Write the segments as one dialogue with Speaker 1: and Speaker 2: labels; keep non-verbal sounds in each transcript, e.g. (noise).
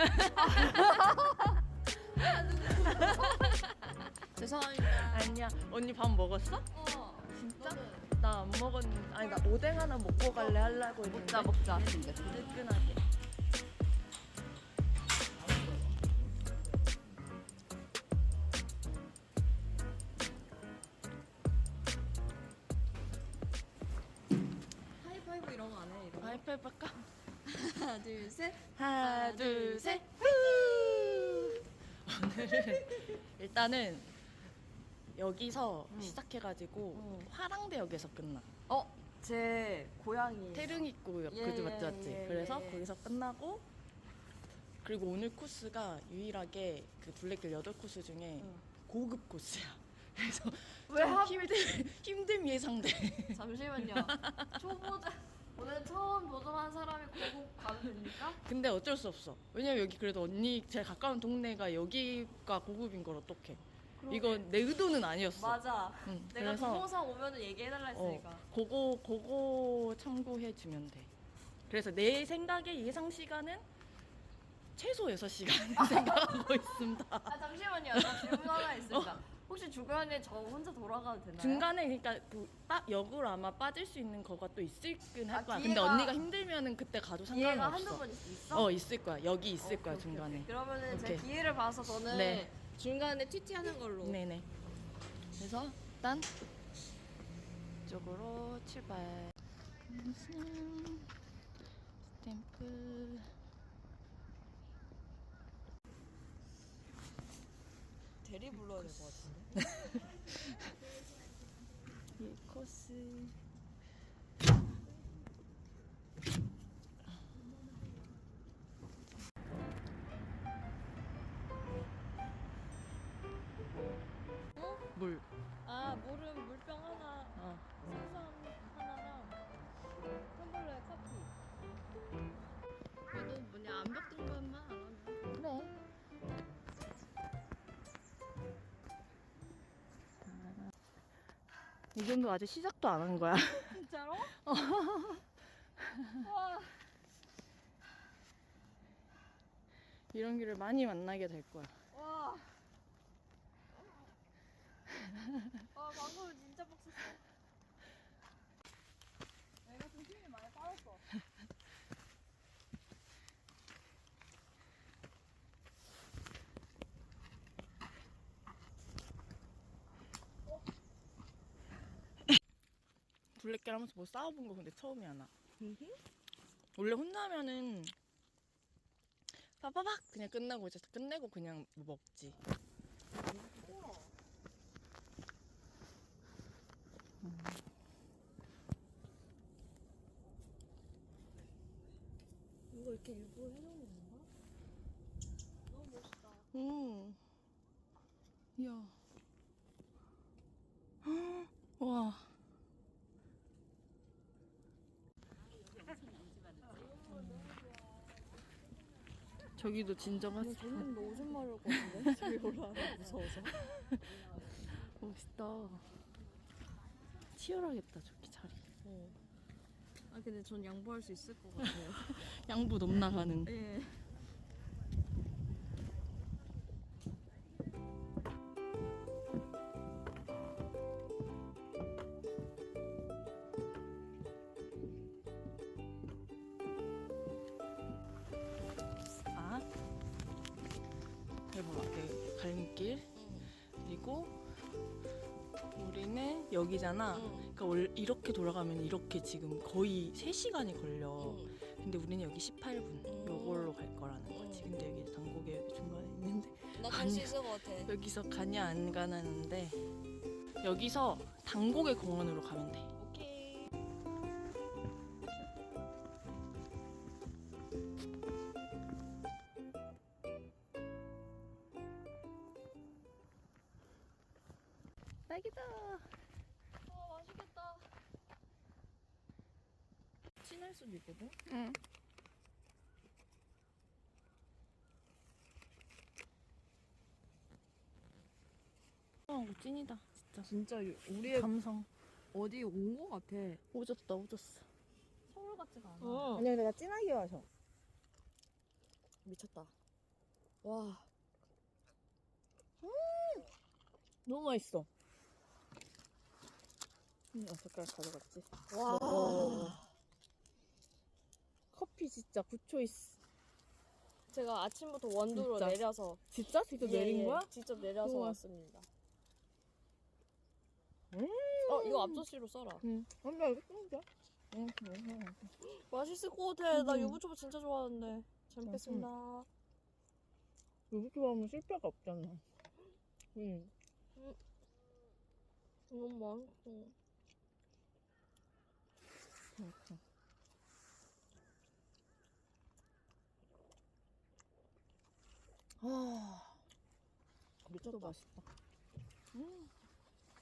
Speaker 1: (laughs) 죄송합니다.
Speaker 2: 아니야. 언니 밥 먹었어?
Speaker 1: 어.
Speaker 2: 진짜? 나 안 먹었는데. 아니 나 오뎅 하나 먹고 갈래 하려고 했는데.
Speaker 1: 먹자 먹자.
Speaker 2: 뜨끈하게.
Speaker 1: 하이파이브 이런 거 안 해? 이런 거?
Speaker 2: 하이파이브 할까?
Speaker 1: 하나 둘 셋.
Speaker 2: 하나 둘 셋. 후! 오늘은 일단은 여기서 시작해가지고
Speaker 1: 어.
Speaker 2: 화랑대역에서 끝나.
Speaker 1: 어? 제 고양이.
Speaker 2: 태릉 입구
Speaker 1: 예,
Speaker 2: 그지 맞지 맞지.
Speaker 1: 예,
Speaker 2: 그래서
Speaker 1: 예.
Speaker 2: 거기서 끝나고 그리고 오늘 코스가 유일하게 그 둘레길 여덟 코스 중에
Speaker 1: 응.
Speaker 2: 고급 코스야. (laughs) 그래서
Speaker 1: 왜
Speaker 2: 좀
Speaker 1: 하-
Speaker 2: 힘든 힘듦 예상돼.
Speaker 1: 잠시만요. 초보자. 오늘 처음 도전한 사람이 고급 가도 됩니까?
Speaker 2: 근데 어쩔 수 없어. 왜냐면 여기 그래도 언니 제일 가까운 동네가 여기가 고급인 걸 어떡해.
Speaker 1: 그러게.
Speaker 2: 이건 내 의도는 아니었어.
Speaker 1: 맞아.
Speaker 2: 응,
Speaker 1: 내가
Speaker 2: 그래서-
Speaker 1: 동영상 오면은 얘기해달라 했으니까.
Speaker 2: 어, 그거 그거 참고해 주면 돼. 그래서 내 생각에 예상 시간은 최소 6시간 (laughs) 생각하고 있습니다.
Speaker 1: 아 잠시만요. 저 질문 하나 있습니다. 혹시 주변에 저 혼자 돌아가도 되나요?
Speaker 2: 중간에 그러니까 그 빠, 역으로 아마 빠질 수 있는 거가 또 있을긴 할
Speaker 1: 아,
Speaker 2: 거야.
Speaker 1: 기회가-
Speaker 2: 근데 언니가 힘들면은 그때 가도
Speaker 1: 기회가
Speaker 2: 상관없어.
Speaker 1: 한두 번 있- 있어?
Speaker 2: 어 있을 거야. 여기 있을
Speaker 1: 어,
Speaker 2: 거야
Speaker 1: 오케이,
Speaker 2: 중간에.
Speaker 1: 오케이. 그러면은 제
Speaker 2: 오케이.
Speaker 1: 기회를 봐서 저는
Speaker 2: 네.
Speaker 1: 중간에 TT하는 걸로.
Speaker 2: 네네. 그래서 일단 이쪽으로 출발. 안
Speaker 1: 불러야 될 것 같은데. (laughs)
Speaker 2: 이 코스. 이 정도 아직 시작도 안 한 거야. (laughs)
Speaker 1: 진짜로? 와.
Speaker 2: 이런 길을 많이 만나게 될 거야.
Speaker 1: 와. 와 방금 진짜 빡셌어. 내가 좀 힘이 많이 빠졌어.
Speaker 2: 둘레길 하면서 뭐 싸워본 거 근데 처음이야 나. 원래 혼나면은 빠바박 그냥 끝나고 이제 끝내고 그냥 뭐 먹지.
Speaker 1: 이거 이렇게 일부러 해놓은 건가? 너무 멋있다.
Speaker 2: 오. 이야. (gasps) 와. 저기도 진정한
Speaker 1: 저는 너 오줌 마려울 것 같은데? 저기 올라가서 무서워서. (laughs)
Speaker 2: 멋있다. 치열하겠다 저기 자리.
Speaker 1: 어. 아 근데 전 양보할 수 있을 것 같아요. (laughs)
Speaker 2: 양부 넘나가는.
Speaker 1: 예.
Speaker 2: 해봐. 네, 갈림길. 그리고 우리는 여기잖아.
Speaker 1: 응.
Speaker 2: 그러니까 원 이렇게 돌아가면 이렇게 지금 거의 3시간이 걸려.
Speaker 1: 응.
Speaker 2: 근데 우리는 여기 18분
Speaker 1: 음.
Speaker 2: 요걸로 갈 거라는 거지.
Speaker 1: 음.
Speaker 2: 근데 여기 여기 중간에 있는데
Speaker 1: 나갈 수 있을 것 같아.
Speaker 2: 여기서 가냐 안 가냐는데 여기서 단곡의 공원으로 가면 돼. 딸기다.
Speaker 1: 아 맛있겠다.
Speaker 2: 친할 수도 있거든.
Speaker 1: 응.
Speaker 2: 어, 찐이다. 진짜.
Speaker 1: 진짜 우리의
Speaker 2: 감성.
Speaker 1: 어디 온것 같아.
Speaker 2: 오졌다, 오졌어.
Speaker 1: 서울 같지가 않아.
Speaker 2: 어.
Speaker 3: 아니 근데 나 진하게 마셔.
Speaker 1: 미쳤다. 와
Speaker 2: 너무 맛있어. 음, 어, 젓가락 가져갔지.
Speaker 1: 와.
Speaker 2: 어. 커피 진짜 굿초이스.
Speaker 1: 제가 아침부터 원두로
Speaker 2: 진짜?
Speaker 1: 내려서
Speaker 2: 진짜? 직접
Speaker 1: 예,
Speaker 2: 내린
Speaker 1: 예,
Speaker 2: 거야?
Speaker 1: 직접 내려서
Speaker 2: 우와.
Speaker 1: 왔습니다.
Speaker 2: 음.
Speaker 1: 어 이거 앞접시로 써라.
Speaker 2: 응. 엄마 이거 끊자. 응, 응,
Speaker 1: 맛있을 것 같아. 나
Speaker 2: 음.
Speaker 1: 유부초밥 진짜 좋아하는데. 잘 먹겠습니다.
Speaker 2: 여기 좋아하면 실패가 없잖아. 응.
Speaker 1: 너무 맛있어.
Speaker 2: 그렇죠. 아, 미쳤다. 맛있다. 음,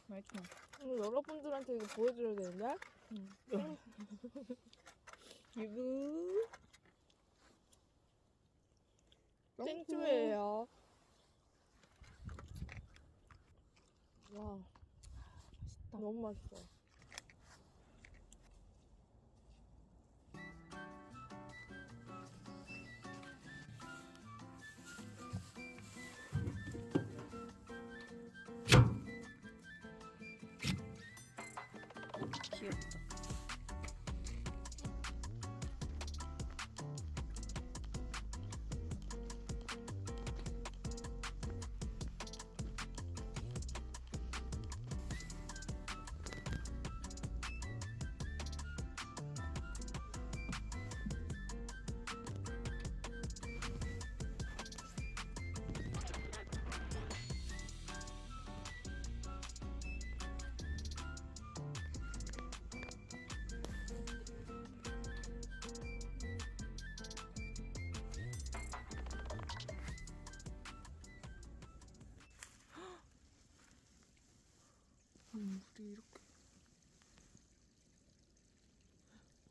Speaker 2: 맛있다.
Speaker 1: 오늘 여러분들한테 이거 보여드려야 되는데?
Speaker 2: 음.
Speaker 1: 이거 땡초예요. 와,
Speaker 2: 맛있다.
Speaker 1: 너무 맛있어.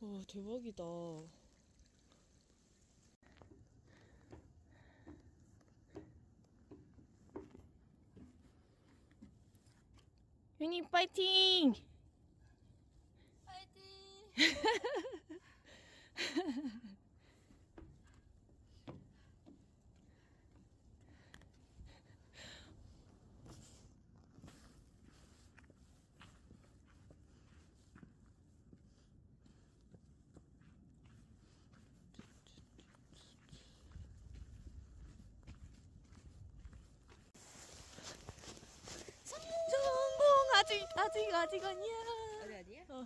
Speaker 2: 와, 대박이다. 윤희 파이팅!
Speaker 3: 파이팅! (laughs)
Speaker 2: 성공! 아직, 아직, 아직 아니야.
Speaker 1: 아니 아니야?
Speaker 2: 어.